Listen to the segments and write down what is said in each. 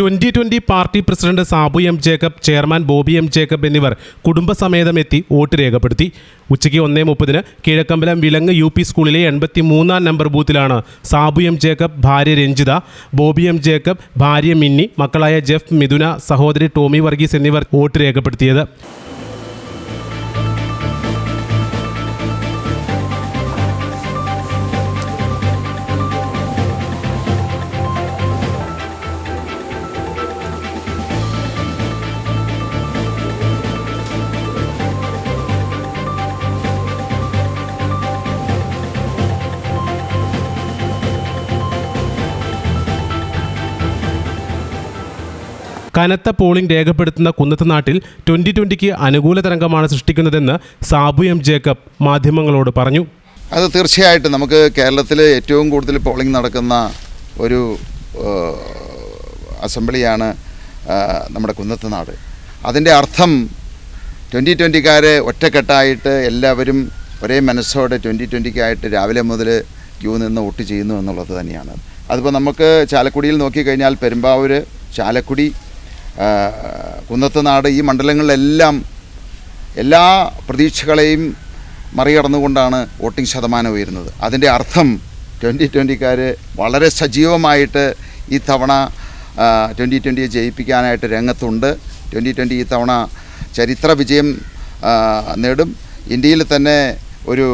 Twenty twenty party president Sabu M Jacob chairman Boby M Jacob എന്നിവർ കുടുംബസമേതം എത്തി vote രേഖപ്പെടുത്തി. ഉച്ചയ്ക്ക് ഒന്നേ മുപ്പതിന് കിഴക്കമ്പലം വിലങ്ങ് യു പി സ്കൂളിലെ എൺപത്തി മൂന്നാം നമ്പർ ബൂത്തിലാണ് സാബു എം ജേക്കബ് ഭാര്യ രഞ്ജിത ബോബി എം ജേക്കബ് ഭാര്യ മിന്നി മക്കളായ ജെഫ് മിഥുന സഹോദരി ടോമി വർഗീസ് എന്നിവർ വോട്ട് രേഖപ്പെടുത്തിയത്. കനത്ത പോളിംഗ് രേഖപ്പെടുത്തുന്ന കുന്നത്തുനാട്ടിൽ ട്വന്റി ട്വന്റിക്ക് അനുകൂല തരംഗമാണ് സൃഷ്ടിക്കുന്നതെന്ന് സാബു എം ജേക്കബ് മാധ്യമങ്ങളോട് പറഞ്ഞു. അത് തീർച്ചയായിട്ടും നമുക്ക് കേരളത്തിൽ ഏറ്റവും കൂടുതൽ പോളിംഗ് നടക്കുന്ന ഒരു അസംബ്ലിയാണ് നമ്മുടെ കുന്നത്ത് നാട്. അതിന്റെ അർത്ഥം ട്വന്റി ട്വന്റിക്കാരെ ഒറ്റക്കെട്ടായിട്ട് എല്ലാവരും ഒരേ മനസ്സോടെ ട്വന്റി ട്വന്റിക്കായിട്ട് രാവിലെ മുതൽ ക്യൂ നിന്ന് വോട്ട് ചെയ്യുന്നു എന്നുള്ളത് തന്നെയാണ്. അതിപ്പോൾ നമുക്ക് ചാലക്കുടിയിൽ നോക്കിക്കഴിഞ്ഞാൽ പെരുമ്പാവൂർ ചാലക്കുടി ഏഹ്, കുന്നത്ത് നാട് ഈ മണ്ഡലങ്ങളിലെല്ലാം എല്ലാ പ്രതീക്ഷകളെയും മറികടന്നുകൊണ്ടാണ് വോട്ടിംഗ് ശതമാനം ഉയരുന്നത്. അതിന്റെ അർത്ഥം ട്വന്റി ട്വന്റിക്കാർ വളരെ സജീവമായിട്ട് ഈ തവണ ട്വന്റി ട്വന്റിയെ ജയിപ്പിക്കാനായിട്ട് രംഗത്തുണ്ട്. ട്വന്റി ട്വന്റി ഈ തവണ ചരിത്ര വിജയം നേടും. ഇന്ത്യയിൽ തന്നെ ഒരു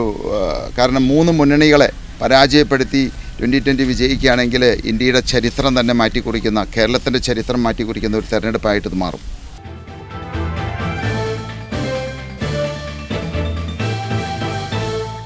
കാരണം മൂന്ന് മുന്നണികളെ പരാജയപ്പെടുത്തി ട്വന്റി ട്വന്റി വിജയിക്കുകയാണെങ്കിൽ ഇന്ത്യയുടെ ചരിത്രം തന്നെ മാറ്റിക്കുറിക്കുന്ന കേരളത്തിന്റെ ചരിത്രം മാറ്റിക്കുറിക്കുന്ന ഒരു തെരഞ്ഞെടുപ്പായിട്ട് ഇത് മാറും.